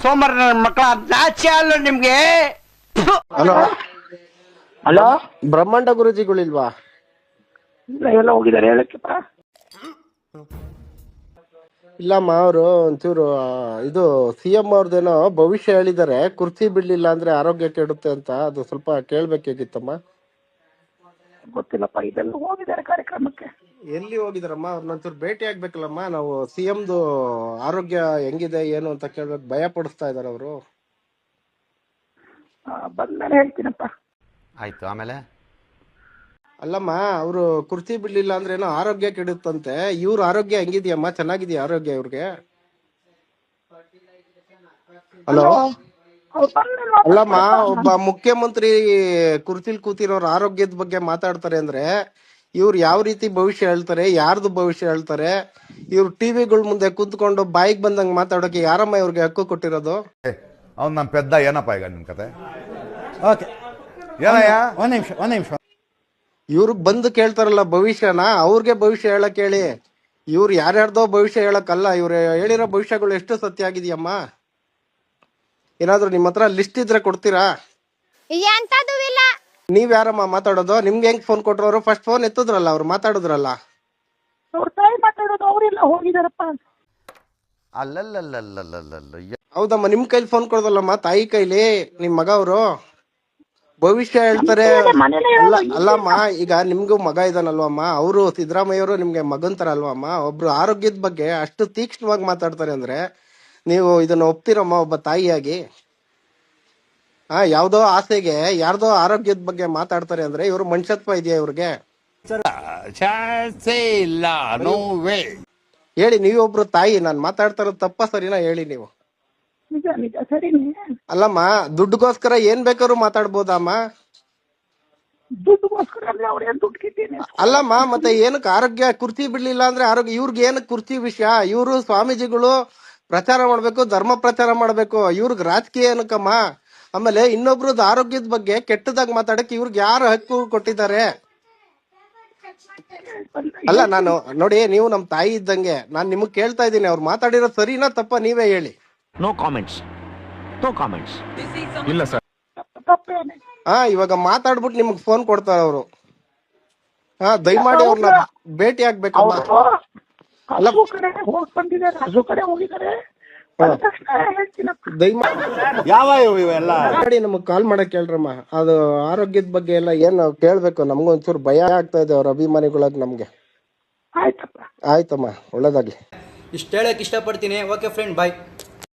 ಸೋಮವಾರ ನನ್ನ ಮಕ್ಕಳ ನಾಚೆ ಅಲ್ಲ ನಿಮ್ಗೆ? ಹಲೋ? ಹಲೋ? ಬ್ರಹ್ಮಾಂಡ ಗುರುಜಿಗಳಿಲ್ವಾ? ಇಲ್ಲ ಎಲ್ಲ ಹೋಗಿದ್ದಾರೆ ಹೇಳಕ್ಕೆಪ್ಪ ಇಲ್ಲಮ್ಮ ಅವರು ಒಂಚೂರು ಆ, ಇದು ಸಿ ಎಂ ಅವ್ರದ್ದೇನೋ ಭವಿಷ್ಯ ಹೇಳಿದ್ದಾರೆ ಕುರ್ಚಿ ಬಿಡ್ಲಿಲ್ಲ ಅಂದ್ರೆ ಆರೋಗ್ಯ ಕೆಡುತ್ತೆ ಅಂತ ಅದು ಸ್ವಲ್ಪ ಕೇಳ್ಬೇಕಾಗಿತ್ತಮ್ಮ. ಗೊತ್ತಿಲ್ಲಪ್ಪ ಇದೆಲ್ಲ ಹೋಗಿದ್ದಾರೆ ಕಾರ್ಯಕ್ರಮಕ್ಕೆ. ಎಲ್ಲಿ ಹೋಗಿದಾರಮ್ಮ ಅವ್ರನ್ನೊಂಚೂರು ಭೇಟಿ ಆಗ್ಬೇಕಲ್ಲಮ್ಮ. ನಾವು ಸಿ ಎಮ್ದು ಆರೋಗ್ಯ ಹೆಂಗಿದೆ ಏನು ಅಂತ ಕೇಳ್ಬೇಕು. ಭಯ ಪಡಿಸ್ತಾ ಇದಾರೆ ಅವರು. ಆ, ಬಂದ್ಮೇಲೆ ಹೇಳ್ತೀನಪ್ಪ. ಆಯ್ತು ಆಮೇಲೆ? ಅಲ್ಲಮ್ಮ ಅವರು ಕುರ್ತಿ ಬಿಡ್ಲಿಲ್ಲ ಅಂದ್ರೆ ಏನೋ ಆರೋಗ್ಯ ಕೆಡುತ್ತಂತೆ. ಇವ್ರ ಆರೋಗ್ಯ ಹೆಂಗಿದ್ಯಮ್ಮ? ಚೆನ್ನಾಗಿದ್ಯಾ ಆರೋಗ್ಯ ಇವ್ರಿಗೆ? ಹಲೋ ಅಲ್ಲಮ್ಮ ಒಬ್ಬ ಮುಖ್ಯಮಂತ್ರಿ ಕುರ್ಚಿಲ್ ಕೂತಿರೋರ್ ಆರೋಗ್ಯದ ಬಗ್ಗೆ ಮಾತಾಡ್ತಾರೆ ಅಂದ್ರೆ ಇವ್ರು ಯಾವ ರೀತಿ ಭವಿಷ್ಯ ಹೇಳ್ತಾರೆ ಯಾರ್ದು ಭವಿಷ್ಯ ಹೇಳ್ತಾರೆ ಇವ್ರು ಟಿವಿಗಳ ಮುಂದೆ ಕೂತ್ಕೊಂಡು ಬಾಯಿಗೆ ಬಂದಂಗ ಮಾತಾಡೋಕೆ ಯಾರಮ್ಮ ಇವ್ರಿಗೆ ಹಕ್ಕು ಕೊಟ್ಟಿರೋದು? ಅವ್ನು ನಮ್ಮ ಪೆದ್ದ ಏನಪ್ಪ ಈಗ ನಿಮ್ ಕತೆ? ಓಕೆ. ಏನಯ್ಯ? ಒಂದ್ ನಿಮಿಷ ಒಂದ್ ನಿಮಿಷ. ಇವ್ರು ಬಂದು ಕೇಳ್ತಾರಲ್ಲ ಭವಿಷ್ಯನ ಅವ್ರಿಗೆ ಭವಿಷ್ಯ ಹೇಳಕ್ ಹೇಳಿ. ಇವ್ರು ಯಾರ್ಯಾರ್ದೋ ಭವಿಷ್ಯ ಹೇಳಕ್ಕಲ್ಲ ಇವ್ರು ಹೇಳಿರೋ ಭವಿಷ್ಯಗಳು ಎಷ್ಟು ಸತ್ಯ ಆಗಿದೆಯಮ್ಮ? ಏನಾದ್ರು ನಿಮ್ಮ ಹತ್ರ ಲಿಸ್ಟ್ ಇದ್ರೆ ಕೊಡ್ತೀರಾ? ಎಂತದೂ ಇಲ್ಲ. ನೀವ್ ಯಾರಮ್ಮ ಮಾತಾಡೋದು? ನಿಮ್ಗೆ ಹೆಂಗ್ ಫೋನ್ ಕೊಟ್ರವ್ರು ಫಸ್ಟ್ ಫೋನ್ ಎತ್ತಿದ್ರಲ್ಲ ಅವ್ರು ಮಾತಾಡಿದ್ರಲ್ಲ. ಅವ್ರ ತಾಯಿ ಮಾತಾಡೋದು ಅವರೆಲ್ಲ ಹೋಗಿದಾರಪ್ಪ. ಅಲ್ಲಲ್ಲಲ್ಲಲ್ಲಲ್ಲಲ್ಲ ಹೌದಮ್ಮ ನಿಮ್ ಕೈಲಿ ಫೋನ್ ಕೊಡೋದಲ್ಲಮ್ಮ ತಾಯಿ ಕೈಲಿ ನಿಮ್ ಮಗ ಅವರು. ಭವಿಷ್ಯ ಹೇಳ್ತಾರೆ. ಅಲ್ಲ ಅಲ್ಲಮ್ಮ ಈಗ ನಿಮ್ಗೂ ಮಗ ಇದಾನಲ್ವಮ್ಮ? ಅವರು ಸಿದ್ದರಾಮಯ್ಯವರು ನಿಮ್ಗೆ ಮಗನ್ ತರ ಅಲ್ವಮ್ಮ? ಒಬ್ರು ಆರೋಗ್ಯದ ಬಗ್ಗೆ ಅಷ್ಟು ತೀಕ್ಷ್ಣವಾಗಿ ಮಾತಾಡ್ತಾರೆ ಅಂದ್ರೆ ನೀವು ಇದನ್ನ ಒಪ್ತಿರಮ್ಮ ಒಬ್ಬ ತಾಯಿಯಾಗಿ ಆ ಯಾವ್ದೋ ಆಸೆಗೆ ಯಾರ್ದೋ ಆರೋಗ್ಯದ ಬಗ್ಗೆ ಮಾತಾಡ್ತಾರೆ ಅಂದ್ರೆ ಇವ್ರು ಮನುಷ್ಯತ್ವ ಇದೆಯಾ ಇವ್ರಿಗೆ? ಇಲ್ಲ ನೋ ವೇ ಹೇಳಿ ನೀವೊಬ್ರು ತಾಯಿ ನಾನ್ ಮಾತಾಡ್ತಾ ಇರೋದು ತಪ್ಪ ಸರಿನಾ ಹೇಳಿ ನೀವು? ನಿಜ ನಿಜ ಸರಿನೇ. ಅಲ್ಲಮ್ಮ ದುಡ್ಡುಗೋಸ್ಕರ ಏನ್ ಬೇಕಾದ್ರು ಮಾತಾಡ್ಬೋದಮ್ಮ? ದುಡ್ಡುಗೋಸ್ಕರ ಅಂದ್ರೆ ಅವ್ರು ಏನ್ ದುಡ್ಡು ಕಿದ್ದೀನಿ ಅಲ್ಲಮ್ಮ ಮತ್ತೆ ಏನಕ್ಕೆ ಆರೋಗ್ಯ ಕುರ್ತಿ ಬಿಡ್ಲಿಲ್ಲ ಅಂದ್ರೆ ಆರೋಗ್ಯ ಇವ್ರಿಗೆ ಏನಕ್ಕೆ ಕುರ್ತಿ ವಿಷಯ? ಇವರು ಸ್ವಾಮೀಜಿಗಳು ಪ್ರಚಾರ ಮಾಡ್ಬೇಕು ಧರ್ಮ ಪ್ರಚಾರ ಮಾಡ್ಬೇಕು. ಇವ್ರಿಗೆ ರಾಜಕೀಯ ಏನಕ್ಕಮ್ಮ ಆಮೇಲೆ ಇನ್ನೊಬ್ರದ್ದು ಆರೋಗ್ಯದ ಬಗ್ಗೆ ಕೆಟ್ಟದಾಗ ಮಾತಾಡಕ್ಕೆ ಇವ್ರಿಗೆ ಯಾರು ಹಕ್ಕು ಕೊಟ್ಟಿದ್ದಾರೆ? ಅಲ್ಲ ನಾನು ನೋಡಿ ನೀವು ನಮ್ ತಾಯಿ ಇದ್ದಂಗೆ ನಾನ್ ನಿಮಗ್ ಕೇಳ್ತಾ ಇದ್ದೀನಿ ಅವ್ರು ಮಾತಾಡಿರೋ ಸರಿನಾ ತಪ್ಪ ನೀವೇ ಹೇಳಿ. ನೋ ಕಾಮೆಂಟ್ಸ್ ನೋ ಕಾಮೆಂಟ್ಸ್ ಇಲ್ಲ ಸರ್ ಹಾ ಇವಾಗ ಮಾತಾಡ್ಬಿಟ್ಟು ನಿಮ್ಗ್ ಫೋನ್ ಕೊಡ್ತಾರೆ ಅವರು. ಹಾ ದಯಮಾಡಿ ಅವ್ರನ್ನ ಭೇಟಿ ಆಗ್ಬೇಕಮ್ಮ. ಹಸು ಕಡೆ ಹೋಗಿ ಬಂದಿದ್ದಾರೆ ಹಸು ಕಡೆ ಹೋಗಿದ್ದಾರೆ. ಬಂದ ತಕ್ಷಣ ಹೇಳ್ತೀನಪ್ಪ ದಯಮಾಡಿ ಯಾವ ಇವೆಲ್ಲ? ಮಾಡಿ ನಮಗ್ ಕಾಲ್ ಮಾಡಕ್ ಹೇಳ್ರಮ್ಮ. ಅದು ಆರೋಗ್ಯದ ಬಗ್ಗೆ ಎಲ್ಲ ಏನು ಕೇಳ್ಬೇಕು? ನಮಗೂ ಒಂಚೂರು ಭಯ ಆಗ್ತಾ ಇದೆ ಅವ್ರ ಅಭಿಮಾನಿಗಳಾಗ ನಮ್ಗೆ. ಆಯ್ತಪ್ಪ. ಆಯ್ತಮ್ಮ ಒಳ್ಳೇದಾಗ್ಲಿ. ಇಷ್ಟು ಹೇಳಕ್ಕೆ ಇಷ್ಟಪಡ್ತೀನಿ. Okay friend bye